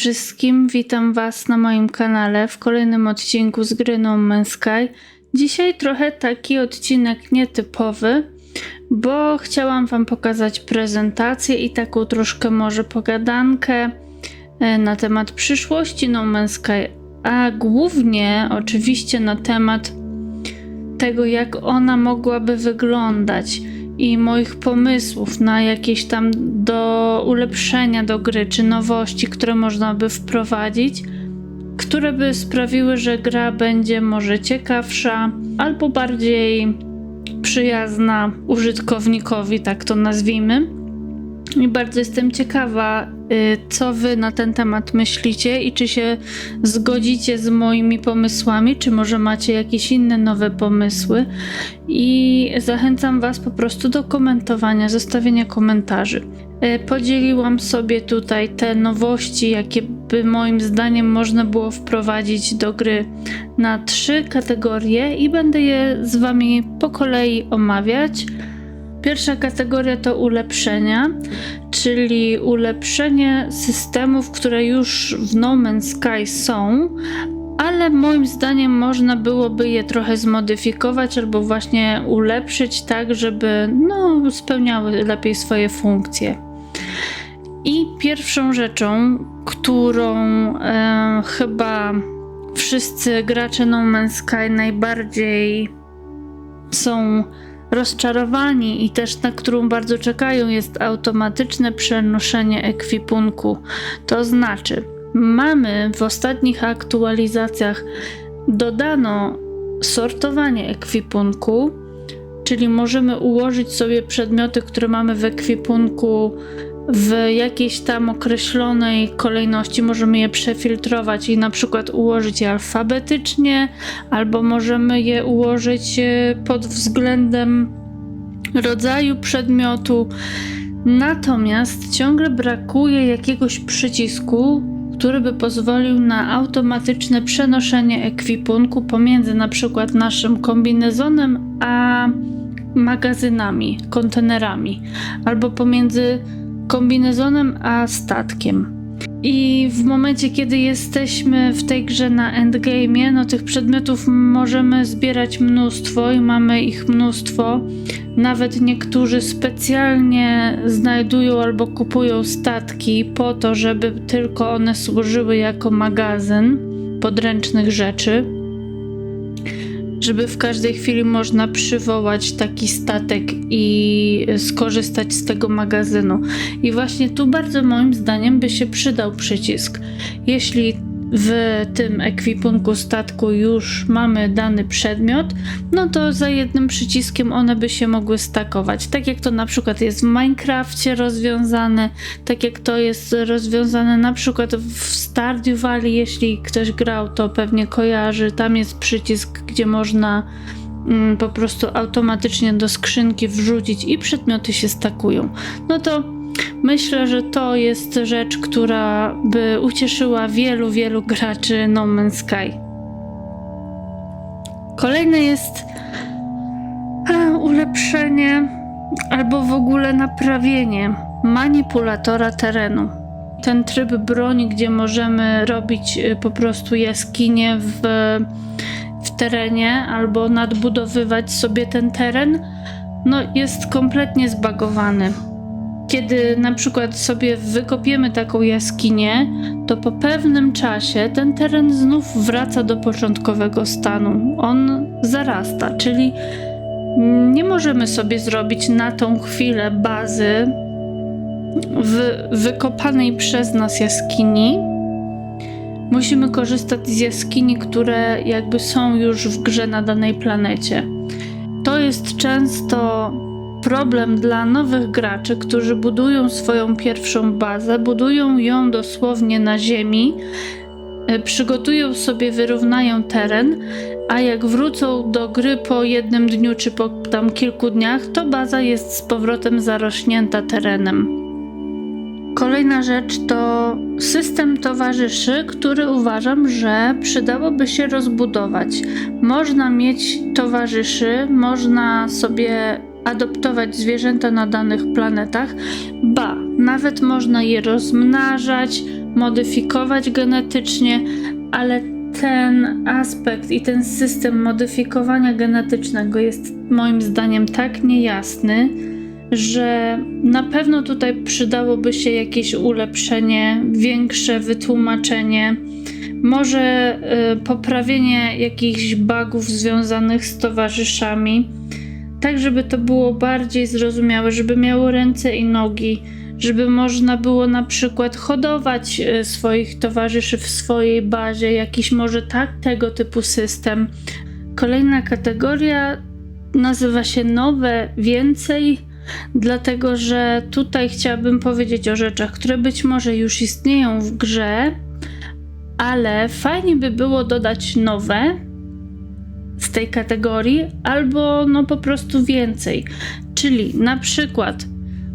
wszystkim, witam Was na moim kanale w kolejnym odcinku z gry No Man's Sky. Dzisiaj trochę taki odcinek nietypowy, bo chciałam Wam pokazać prezentację i taką troszkę może pogadankę e, na temat przyszłości No Man's Sky, a głównie oczywiście na temat tego, jak ona mogłaby wyglądać i moich pomysłów na jakieś tam do ulepszenia do gry, czy nowości, które można by wprowadzić, które by sprawiły, że gra będzie może ciekawsza albo bardziej przyjazna użytkownikowi, tak to nazwijmy. I bardzo jestem ciekawa, y, co wy na ten temat myślicie i czy się zgodzicie z moimi pomysłami, czy może macie jakieś inne nowe pomysły. I zachęcam was po prostu do komentowania, zostawienia komentarzy. Y, Podzieliłam sobie tutaj te nowości, jakie by moim zdaniem można było wprowadzić do gry na trzy kategorie i będę je z wami po kolei omawiać. Pierwsza kategoria to ulepszenia, czyli ulepszenie systemów, które już w No Man's Sky są, ale moim zdaniem można byłoby je trochę zmodyfikować albo właśnie ulepszyć tak, żeby no, spełniały lepiej swoje funkcje. I pierwszą rzeczą, którą e, chyba wszyscy gracze No Man's Sky najbardziej są rozczarowani i też na którą bardzo czekają jest automatyczne przenoszenie ekwipunku. To znaczy, mamy w ostatnich aktualizacjach dodano sortowanie ekwipunku, czyli możemy ułożyć sobie przedmioty, które mamy w ekwipunku w jakiejś tam określonej kolejności możemy je przefiltrować i na przykład ułożyć je alfabetycznie, albo możemy je ułożyć e, pod względem rodzaju przedmiotu. Natomiast ciągle brakuje jakiegoś przycisku, który by pozwolił na automatyczne przenoszenie ekwipunku pomiędzy na przykład naszym kombinezonem a magazynami, kontenerami, albo pomiędzy kombinezonem a statkiem. I w momencie, kiedy jesteśmy w tej grze na endgame, no tych przedmiotów możemy zbierać mnóstwo i mamy ich mnóstwo. Nawet niektórzy specjalnie znajdują albo kupują statki po to, żeby tylko one służyły jako magazyn podręcznych rzeczy żeby w każdej chwili można przywołać taki statek i skorzystać z tego magazynu. I właśnie tu bardzo moim zdaniem by się przydał przycisk. Jeśli w tym ekwipunku statku już mamy dany przedmiot, no to za jednym przyciskiem one by się mogły stakować. Tak jak to na przykład jest w Minecrafcie rozwiązane, tak jak to jest rozwiązane na przykład w Stardew Valley, jeśli ktoś grał, to pewnie kojarzy. Tam jest przycisk, gdzie można mm, po prostu automatycznie do skrzynki wrzucić i przedmioty się stakują. No to Myślę, że to jest rzecz, która by ucieszyła wielu, wielu graczy No Man's Sky. Kolejne jest e, ulepszenie albo w ogóle naprawienie manipulatora terenu. Ten tryb broni, gdzie możemy robić e, po prostu jaskinie w, w terenie albo nadbudowywać sobie ten teren, no jest kompletnie zbagowany kiedy na przykład sobie wykopiemy taką jaskinię, to po pewnym czasie ten teren znów wraca do początkowego stanu. On zarasta, czyli nie możemy sobie zrobić na tą chwilę bazy w wykopanej przez nas jaskini. Musimy korzystać z jaskini, które jakby są już w grze na danej planecie. To jest często problem dla nowych graczy, którzy budują swoją pierwszą bazę, budują ją dosłownie na ziemi, e, przygotują sobie, wyrównają teren, a jak wrócą do gry po jednym dniu czy po tam kilku dniach, to baza jest z powrotem zarośnięta terenem. Kolejna rzecz to system towarzyszy, który uważam, że przydałoby się rozbudować. Można mieć towarzyszy, można sobie adoptować zwierzęta na danych planetach, ba, nawet można je rozmnażać, modyfikować genetycznie, ale ten aspekt i ten system modyfikowania genetycznego jest moim zdaniem tak niejasny, że na pewno tutaj przydałoby się jakieś ulepszenie, większe wytłumaczenie, może y, poprawienie jakichś bugów związanych z towarzyszami, tak żeby to było bardziej zrozumiałe, żeby miało ręce i nogi, żeby można było na przykład hodować y, swoich towarzyszy w swojej bazie, jakiś może tak tego typu system. Kolejna kategoria nazywa się nowe więcej dlatego że tutaj chciałabym powiedzieć o rzeczach, które być może już istnieją w grze, ale fajnie by było dodać nowe z tej kategorii, albo no po prostu więcej. Czyli na przykład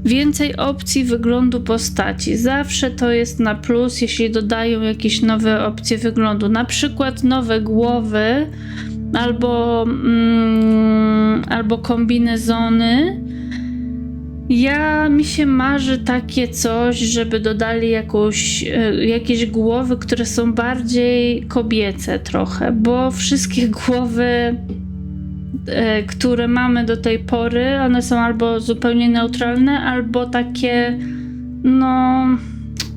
więcej opcji wyglądu postaci. Zawsze to jest na plus, jeśli dodają jakieś nowe opcje wyglądu, na przykład nowe głowy albo, mm, albo kombinezony ja mi się marzy takie coś, żeby dodali jakąś, e, jakieś głowy, które są bardziej kobiece trochę, bo wszystkie głowy, e, które mamy do tej pory, one są albo zupełnie neutralne, albo takie, no,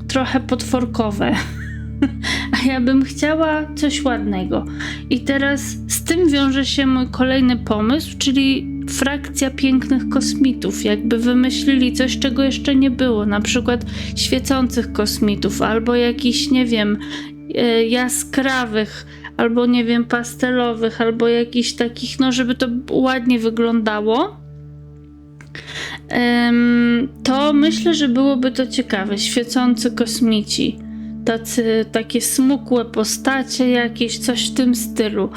trochę potworkowe. A ja bym chciała coś ładnego. I teraz z tym wiąże się mój kolejny pomysł, czyli frakcja pięknych kosmitów, jakby wymyślili coś, czego jeszcze nie było, na przykład świecących kosmitów, albo jakichś, nie wiem, e, jaskrawych, albo nie wiem, pastelowych, albo jakichś takich, no, żeby to ładnie wyglądało. To myślę, że byłoby to ciekawe. Świecący kosmici tacy, takie smukłe postacie, jakieś coś w tym stylu.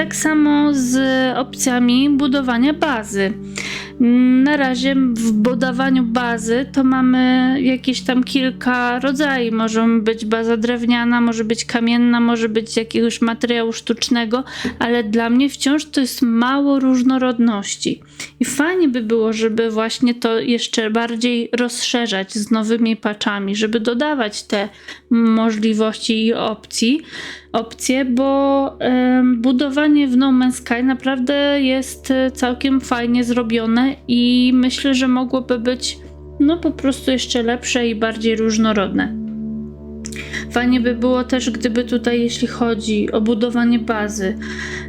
Tak samo z opcjami budowania bazy. Na razie w budowaniu bazy to mamy jakieś tam kilka rodzajów. Może być baza drewniana, może być kamienna, może być jakiegoś materiału sztucznego, ale dla mnie wciąż to jest mało różnorodności. I fajnie by było, żeby właśnie to jeszcze bardziej rozszerzać z nowymi patchami, żeby dodawać te możliwości i opcji, opcje, bo budowanie w No Man's Sky naprawdę jest e, całkiem fajnie zrobione i myślę, że mogłoby być no po prostu jeszcze lepsze i bardziej różnorodne. Fajnie by było też, gdyby tutaj, jeśli chodzi o budowanie bazy,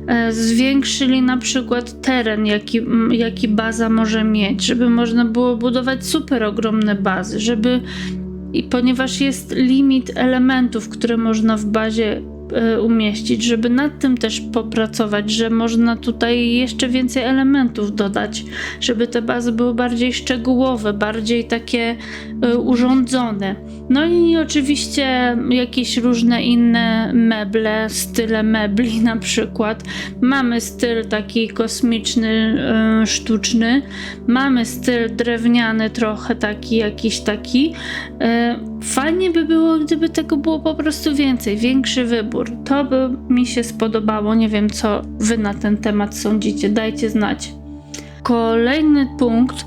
e, zwiększyli na przykład teren, jaki, jaki baza może mieć, żeby można było budować super ogromne bazy, żeby i ponieważ jest limit elementów, które można w bazie umieścić, żeby nad tym też popracować, że można tutaj jeszcze więcej elementów dodać, żeby te bazy były bardziej szczegółowe, bardziej takie e, urządzone. No i oczywiście jakieś różne inne meble, style mebli na przykład. Mamy styl taki kosmiczny, e, sztuczny, mamy styl drewniany trochę taki, jakiś taki. Fajnie by było, gdyby tego było po prostu więcej, większy wybór. To by mi się spodobało. Nie wiem, co wy na ten temat sądzicie. Dajcie znać. Kolejny punkt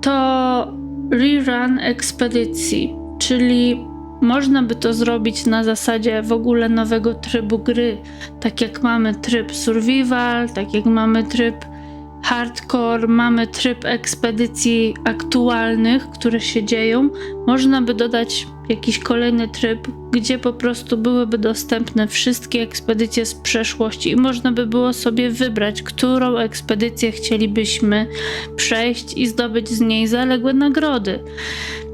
to rerun ekspedycji, czyli można by to zrobić na zasadzie w ogóle nowego trybu gry. Tak jak mamy tryb survival, tak jak mamy tryb hardcore, mamy tryb ekspedycji aktualnych, które się dzieją, można by dodać jakiś kolejny tryb, gdzie po prostu byłyby dostępne wszystkie ekspedycje z przeszłości i można by było sobie wybrać, którą ekspedycję chcielibyśmy przejść i zdobyć z niej zaległe nagrody.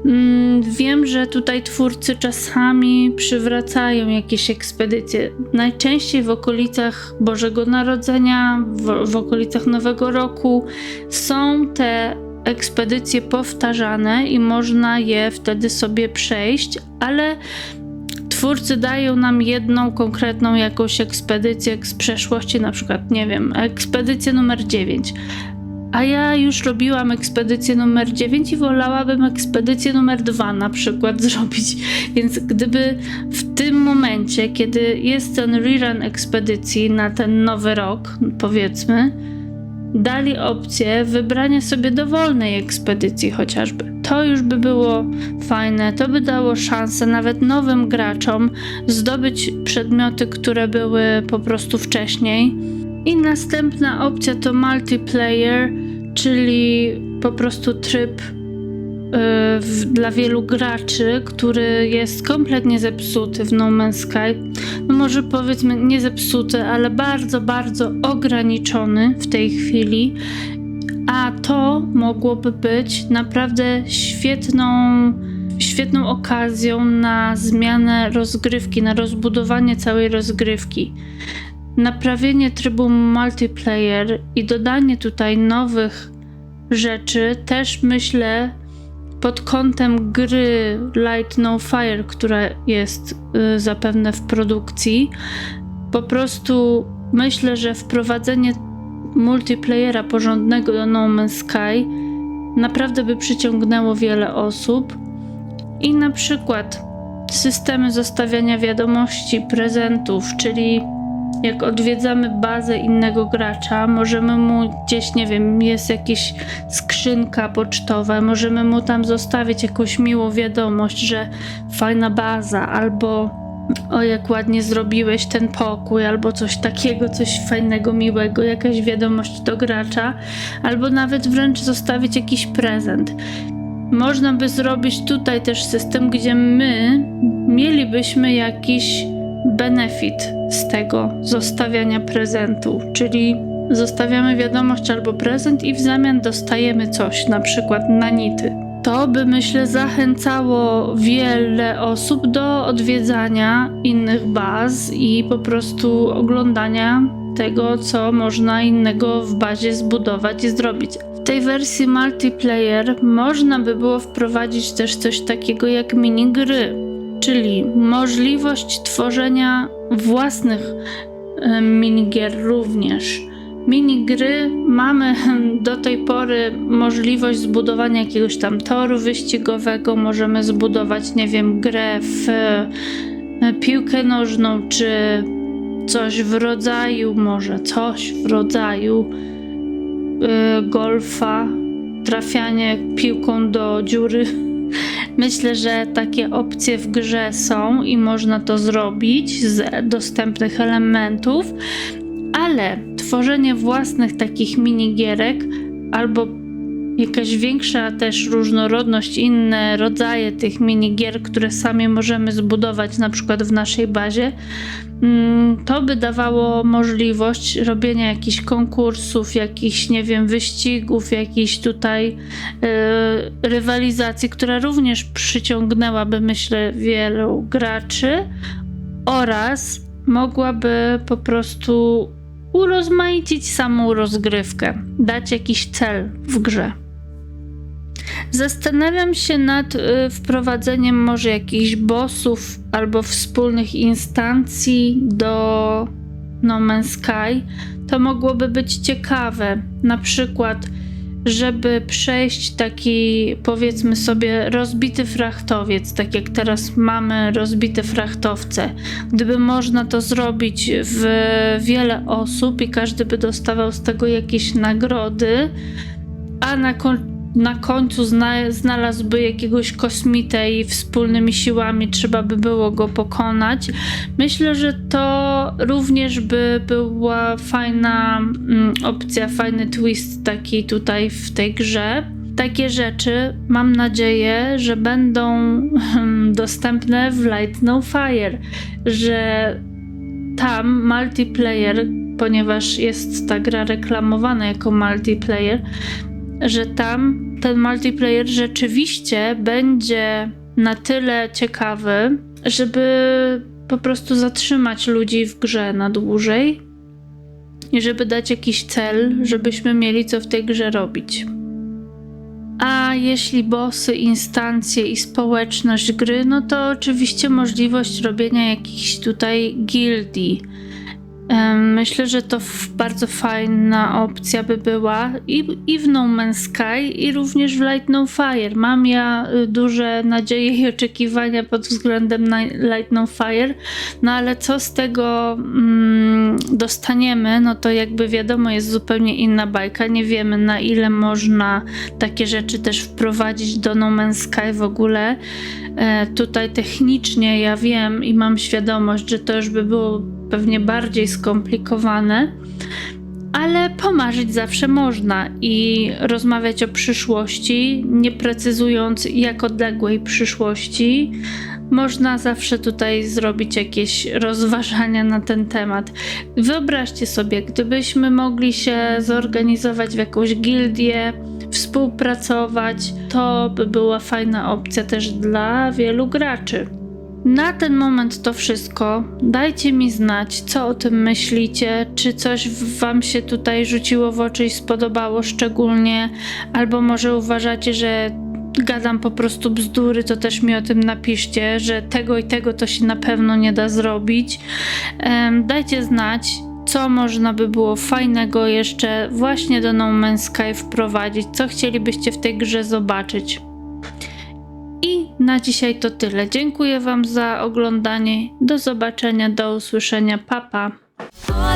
Mm, wiem, że tutaj twórcy czasami przywracają jakieś ekspedycje, najczęściej w okolicach Bożego Narodzenia, w, w okolicach Nowego Roku. Są te ekspedycje powtarzane i można je wtedy sobie przejść, ale twórcy dają nam jedną konkretną jakąś ekspedycję z przeszłości, na przykład, nie wiem, ekspedycję numer 9. A ja już robiłam ekspedycję numer 9 i wolałabym ekspedycję numer 2 na przykład zrobić. Więc gdyby w tym momencie, kiedy jest ten rerun ekspedycji na ten nowy rok, powiedzmy, dali opcję wybrania sobie dowolnej ekspedycji chociażby. To już by było fajne, to by dało szansę nawet nowym graczom zdobyć przedmioty, które były po prostu wcześniej. I następna opcja to multiplayer, czyli po prostu tryb w, dla wielu graczy, który jest kompletnie zepsuty w No Man's Sky. No może powiedzmy nie zepsuty, ale bardzo, bardzo ograniczony w tej chwili. A to mogłoby być naprawdę świetną, świetną okazją na zmianę rozgrywki, na rozbudowanie całej rozgrywki. Naprawienie trybu multiplayer i dodanie tutaj nowych rzeczy też myślę pod kątem gry Light No Fire, która jest y, zapewne w produkcji. Po prostu myślę, że wprowadzenie multiplayera porządnego do No Man's Sky naprawdę by przyciągnęło wiele osób. I na przykład systemy zostawiania wiadomości, prezentów, czyli jak odwiedzamy bazę innego gracza, możemy mu gdzieś, nie wiem, jest jakaś skrzynka pocztowa, możemy mu tam zostawić jakąś miłą wiadomość, że fajna baza, albo o jak ładnie zrobiłeś ten pokój, albo coś takiego, coś fajnego, miłego, jakaś wiadomość do gracza, albo nawet wręcz zostawić jakiś prezent. Można by zrobić tutaj też system, gdzie my mielibyśmy jakiś benefit z tego zostawiania prezentu, czyli zostawiamy wiadomość albo prezent i w zamian dostajemy coś, na przykład nanity. To by myślę zachęcało wiele osób do odwiedzania innych baz i po prostu oglądania tego, co można innego w bazie zbudować i zrobić. W tej wersji multiplayer można by było wprowadzić też coś takiego jak minigry, czyli możliwość tworzenia własnych e, minigier również. Minigry mamy do tej pory możliwość zbudowania jakiegoś tam toru wyścigowego, możemy zbudować, nie wiem, grę w e, piłkę nożną, czy coś w rodzaju, może coś w rodzaju y, golfa, trafianie piłką do dziury. Myślę, że takie opcje w grze są i można to zrobić z dostępnych elementów, ale tworzenie własnych takich minigierek albo jakaś większa też różnorodność, inne rodzaje tych minigier, które sami możemy zbudować na przykład w naszej bazie, mm, to by dawało możliwość robienia jakichś konkursów, jakichś, nie wiem, wyścigów, jakichś tutaj yy, rywalizacji, która również przyciągnęłaby, myślę, wielu graczy oraz mogłaby po prostu urozmaicić samą rozgrywkę, dać jakiś cel w grze. Zastanawiam się nad y, wprowadzeniem może jakichś bossów albo wspólnych instancji do No Man's Sky. To mogłoby być ciekawe. Na przykład żeby przejść taki, powiedzmy sobie, rozbity frachtowiec, tak jak teraz mamy rozbite frachtowce. Gdyby można to zrobić w wiele osób i każdy by dostawał z tego jakieś nagrody, a na na końcu zna, znalazłby jakiegoś kosmitę i wspólnymi siłami trzeba by było go pokonać. Myślę, że to również by była fajna mm, opcja, fajny twist taki tutaj w tej grze. Takie rzeczy mam nadzieję, że będą hmm, dostępne w Light No Fire, że tam multiplayer, ponieważ jest ta gra reklamowana jako multiplayer, że tam ten multiplayer rzeczywiście będzie na tyle ciekawy, żeby po prostu zatrzymać ludzi w grze na dłużej i żeby dać jakiś cel, żebyśmy mieli co w tej grze robić. A jeśli bossy, instancje i społeczność gry, no to oczywiście możliwość robienia jakichś tutaj gildii Myślę, że to bardzo fajna opcja by była i, i w No Man's Sky, i również w Light No Fire. Mam ja y, duże nadzieje i oczekiwania pod względem Light No Fire, no ale co z tego mm, dostaniemy, no to jakby wiadomo, jest zupełnie inna bajka. Nie wiemy na ile można takie rzeczy też wprowadzić do No Man's Sky w ogóle. E, tutaj technicznie ja wiem i mam świadomość, że to już by było pewnie bardziej skomplikowane, ale pomarzyć zawsze można i rozmawiać o przyszłości, nie precyzując jak odległej przyszłości. Można zawsze tutaj zrobić jakieś rozważania na ten temat. Wyobraźcie sobie, gdybyśmy mogli się zorganizować w jakąś gildię, współpracować, to by była fajna opcja też dla wielu graczy. Na ten moment to wszystko. Dajcie mi znać, co o tym myślicie, czy coś Wam się tutaj rzuciło w oczy i spodobało szczególnie, albo może uważacie, że gadam po prostu bzdury, to też mi o tym napiszcie, że tego i tego to się na pewno nie da zrobić. Dajcie znać, co można by było fajnego jeszcze właśnie do No Man's Sky wprowadzić, co chcielibyście w tej grze zobaczyć. I na dzisiaj to tyle. Dziękuję Wam za oglądanie. Do zobaczenia, do usłyszenia. Papa. Pa.